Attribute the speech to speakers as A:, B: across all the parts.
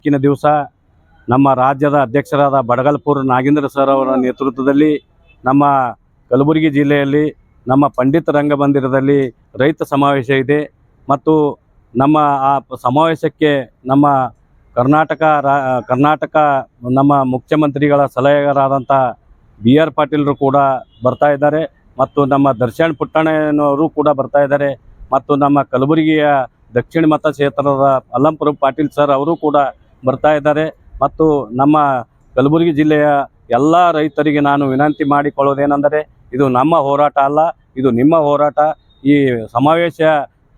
A: ಇವತ್ತಿನ ದಿವಸ ನಮ್ಮ ರಾಜ್ಯದ ಅಧ್ಯಕ್ಷರಾದ ಬಡಗಲ್ಪುರ್ ನಾಗೇಂದ್ರ ಸರ್ ಅವರ ನೇತೃತ್ವದಲ್ಲಿ ನಮ್ಮ ಕಲಬುರಗಿ ಜಿಲ್ಲೆಯಲ್ಲಿ ನಮ್ಮ ಪಂಡಿತ ರಂಗಮಂದಿರದಲ್ಲಿ ರೈತ ಸಮಾವೇಶ ಇದೆ. ಮತ್ತು ನಮ್ಮ ಆ ಸಮಾವೇಶಕ್ಕೆ ನಮ್ಮ ಕರ್ನಾಟಕ ಕರ್ನಾಟಕ ನಮ್ಮ ಮುಖ್ಯಮಂತ್ರಿಗಳ ಸಲಹೆಗಾರಾದಂಥ ಬಿ ಆರ್ ಪಾಟೀಲರು ಕೂಡ ಬರ್ತಾ ಇದ್ದಾರೆ. ಮತ್ತು ನಮ್ಮ ದರ್ಶನ್ ಪುಟ್ಟಣ್ಣನವರು ಕೂಡ ಬರ್ತಾ ಇದ್ದಾರೆ. ಮತ್ತು ನಮ್ಮ ಕಲಬುರಗಿಯ ದಕ್ಷಿಣ ಮತಕ್ಷೇತ್ರದ ಅಲ್ಲಂಪುರ ಪಾಟೀಲ್ ಸರ್ ಅವರು ಕೂಡ ಬರ್ತಾ ಇದ್ದಾರೆ. ಮತ್ತು ನಮ್ಮ ಕಲಬುರಗಿ ಜಿಲ್ಲೆಯ ಎಲ್ಲ ರೈತರಿಗೆ ನಾನು ವಿನಂತಿ ಮಾಡಿಕೊಳ್ಳೋದೇನೆಂದರೆ, ಇದು ನಮ್ಮ ಹೋರಾಟ ಅಲ್ಲ, ಇದು ನಿಮ್ಮ ಹೋರಾಟ. ಈ ಸಮಾವೇಶ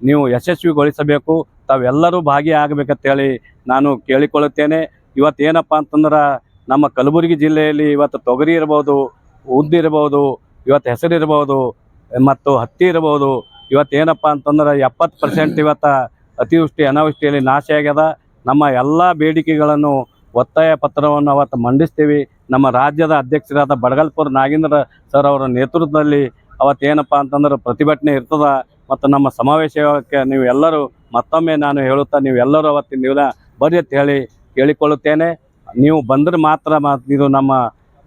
A: ನೀವು ಯಶಸ್ವಿಗೊಳಿಸಬೇಕು. ತಾವೆಲ್ಲರೂ ಭಾಗಿಯಾಗಬೇಕಂತೇಳಿ ನಾನು ಕೇಳಿಕೊಳ್ಳುತ್ತೇನೆ. ಇವತ್ತು ಏನಪ್ಪ ಅಂತಂದ್ರೆ, ನಮ್ಮ ಕಲಬುರಗಿ ಜಿಲ್ಲೆಯಲ್ಲಿ ಇವತ್ತು ತೊಗರಿ ಇರ್ಬೋದು, ಉದ್ದು ಇರ್ಬೋದು, ಇವತ್ತು ಹೆಸರು ಇರ್ಬೋದು, ಮತ್ತು ಹತ್ತಿ ಇರ್ಬೋದು. ಇವತ್ತು ಏನಪ್ಪ ಅಂತಂದ್ರೆ, ಎಪ್ಪತ್ತು ಪರ್ಸೆಂಟ್ ಇವತ್ತು ಅತಿವೃಷ್ಟಿ, ಅನಾವೃಷ್ಟಿಯಲ್ಲಿ ನಾಶ ಆಗ್ಯದ. ನಮ್ಮ ಎಲ್ಲ ಬೇಡಿಕೆಗಳನ್ನು ಒತ್ತಾಯ ಪತ್ರವನ್ನು ಅವತ್ತು ಮಂಡಿಸ್ತೀವಿ. ನಮ್ಮ ರಾಜ್ಯದ ಅಧ್ಯಕ್ಷರಾದ ಬಡಗಲ್ಪುರ್ ನಾಗೇಂದ್ರ ಸರ್ ಅವರ ನೇತೃತ್ವದಲ್ಲಿ ಅವತ್ತೇನಪ್ಪ ಅಂತಂದ್ರೆ ಪ್ರತಿಭಟನೆ ಇರ್ತದ. ಮತ್ತು ನಮ್ಮ ಸಮಾವೇಶಕ್ಕೆ ನೀವು ಎಲ್ಲರೂ ಮತ್ತೊಮ್ಮೆ ನಾನು ಹೇಳುತ್ತಾ ನೀವೆಲ್ಲರೂ ಅವತ್ತಿನ ನೀವು ಬರ್ರಿ ಅಂತ ಹೇಳಿ ಕೇಳಿಕೊಳ್ಳುತ್ತೇನೆ. ನೀವು ಬಂದ್ರೆ ಮಾತ್ರ ಇದು ನಮ್ಮ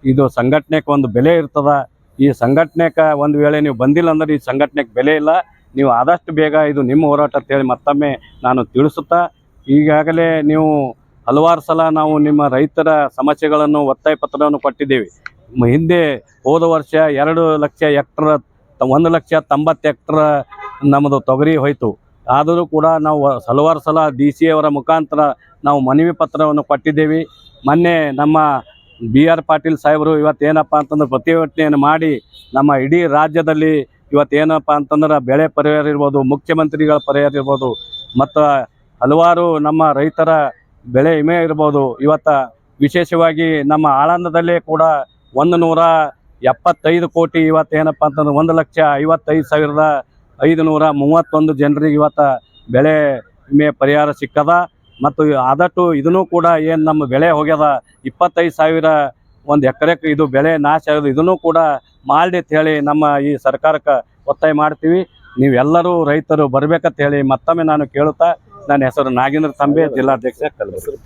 A: ಇದು ಸಂಘಟನೆಗೆ ಒಂದು ಬೆಲೆ ಇರ್ತದ. ಈ ಸಂಘಟನೆಗೆ ಒಂದು ವೇಳೆ ನೀವು ಬಂದಿಲ್ಲ ಅಂದ್ರೆ ಈ ಸಂಘಟನೆಗೆ ಬೆಲೆ ಇಲ್ಲ. ನೀವು ಆದಷ್ಟು ಬೇಗ ಇದು ನಿಮ್ಮ ಹೋರಾಟ ಅಂತೇಳಿ ಮತ್ತೊಮ್ಮೆ ನಾನು ತಿಳಿಸುತ್ತಾ ಈಗಾಗಲೇ ನೀವು ಹಲವಾರು ಸಲ ನಾವು ನಿಮ್ಮ ರೈತರ ಸಮಸ್ಯೆಗಳನ್ನು ಒತ್ತಾಯ ಪತ್ರವನ್ನು ಕೊಟ್ಟಿದ್ದೇವೆ. ಹಿಂದೆ ಹೋದ ವರ್ಷ ಎರಡು ಲಕ್ಷ ಎಕ್ಟ್ರ ಒಂದು ಲಕ್ಷ ತೊಂಬತ್ತು ಎಕ್ಟ್ರ ನಮ್ಮದು ತೊಗರಿ ಹೋಯಿತು. ಆದರೂ ಕೂಡ ನಾವು ಹಲವಾರು ಸಲ ಡಿ ಸಿ ಅವರ ಮುಖಾಂತರ ನಾವು ಮನವಿ ಪತ್ರವನ್ನು ಕೊಟ್ಟಿದ್ದೇವೆ. ಮೊನ್ನೆ ನಮ್ಮ ಬಿ ಆರ್ ಪಾಟೀಲ್ ಸಾಹೇಬರು ಇವತ್ತೇನಪ್ಪ ಅಂತಂದ್ರೆ ಪ್ರತಿಭಟನೆಯನ್ನು ಮಾಡಿ ನಮ್ಮ ಇಡೀ ರಾಜ್ಯದಲ್ಲಿ ಇವತ್ತೇನಪ್ಪ ಅಂತಂದ್ರೆ ಬೆಳೆ ಪರಿಹಾರ ಇರ್ಬೋದು, ಮುಖ್ಯಮಂತ್ರಿಗಳ ಪರಿಹಾರ ಇರ್ಬೋದು, ಮತ್ತು ಹಲವಾರು ನಮ್ಮ ರೈತರ ಬೆಳೆ ವಿಮೆ ಇರ್ಬೋದು. ಇವತ್ತು ವಿಶೇಷವಾಗಿ ನಮ್ಮ ಆಳಂದದಲ್ಲೇ ಕೂಡ ಒಂದು ನೂರ ಎಪ್ಪತ್ತೈದು ಕೋಟಿ ಇವತ್ತೇನಪ್ಪ ಅಂತಂದ್ರೆ ಒಂದು ಲಕ್ಷ ಐವತ್ತೈದು ಸಾವಿರದ ಐದು ನೂರ ಮೂವತ್ತೊಂದು ಜನರಿಗೆ ಇವತ್ತು ಬೆಳೆ ವಿಮೆ ಪರಿಹಾರ ಸಿಕ್ಕದ. ಮತ್ತು ಆದಷ್ಟು ಇದನ್ನು ಕೂಡ ಏನು ನಮ್ಮ ಬೆಳೆ ಹೋಗ್ಯದ. ಇಪ್ಪತ್ತೈದು ಸಾವಿರ ಒಂದು ಎಕರೆಕ್ಕೆ ಇದು ಬೆಳೆ ನಾಶ ಆಗೋದು. ಇದನ್ನು ಕೂಡ ಮಾಡಿ ಹೇಳಿ ನಮ್ಮ ಈ ಸರ್ಕಾರಕ್ಕೆ ಒತ್ತಾಯ ಮಾಡ್ತೀವಿ. ನೀವೆಲ್ಲರೂ ರೈತರು ಬರಬೇಕಂತ ಹೇಳಿ ಮತ್ತೊಮ್ಮೆ ನಾನು ಕೇಳುತ್ತಾ ನನ್ನ ಹೆಸರು ನಾಗೇಂದ್ರ ತಂಬೆ ಜಿಲ್ಲಾಧ್ಯಕ್ಷ ಕಲಬುರಗಿ.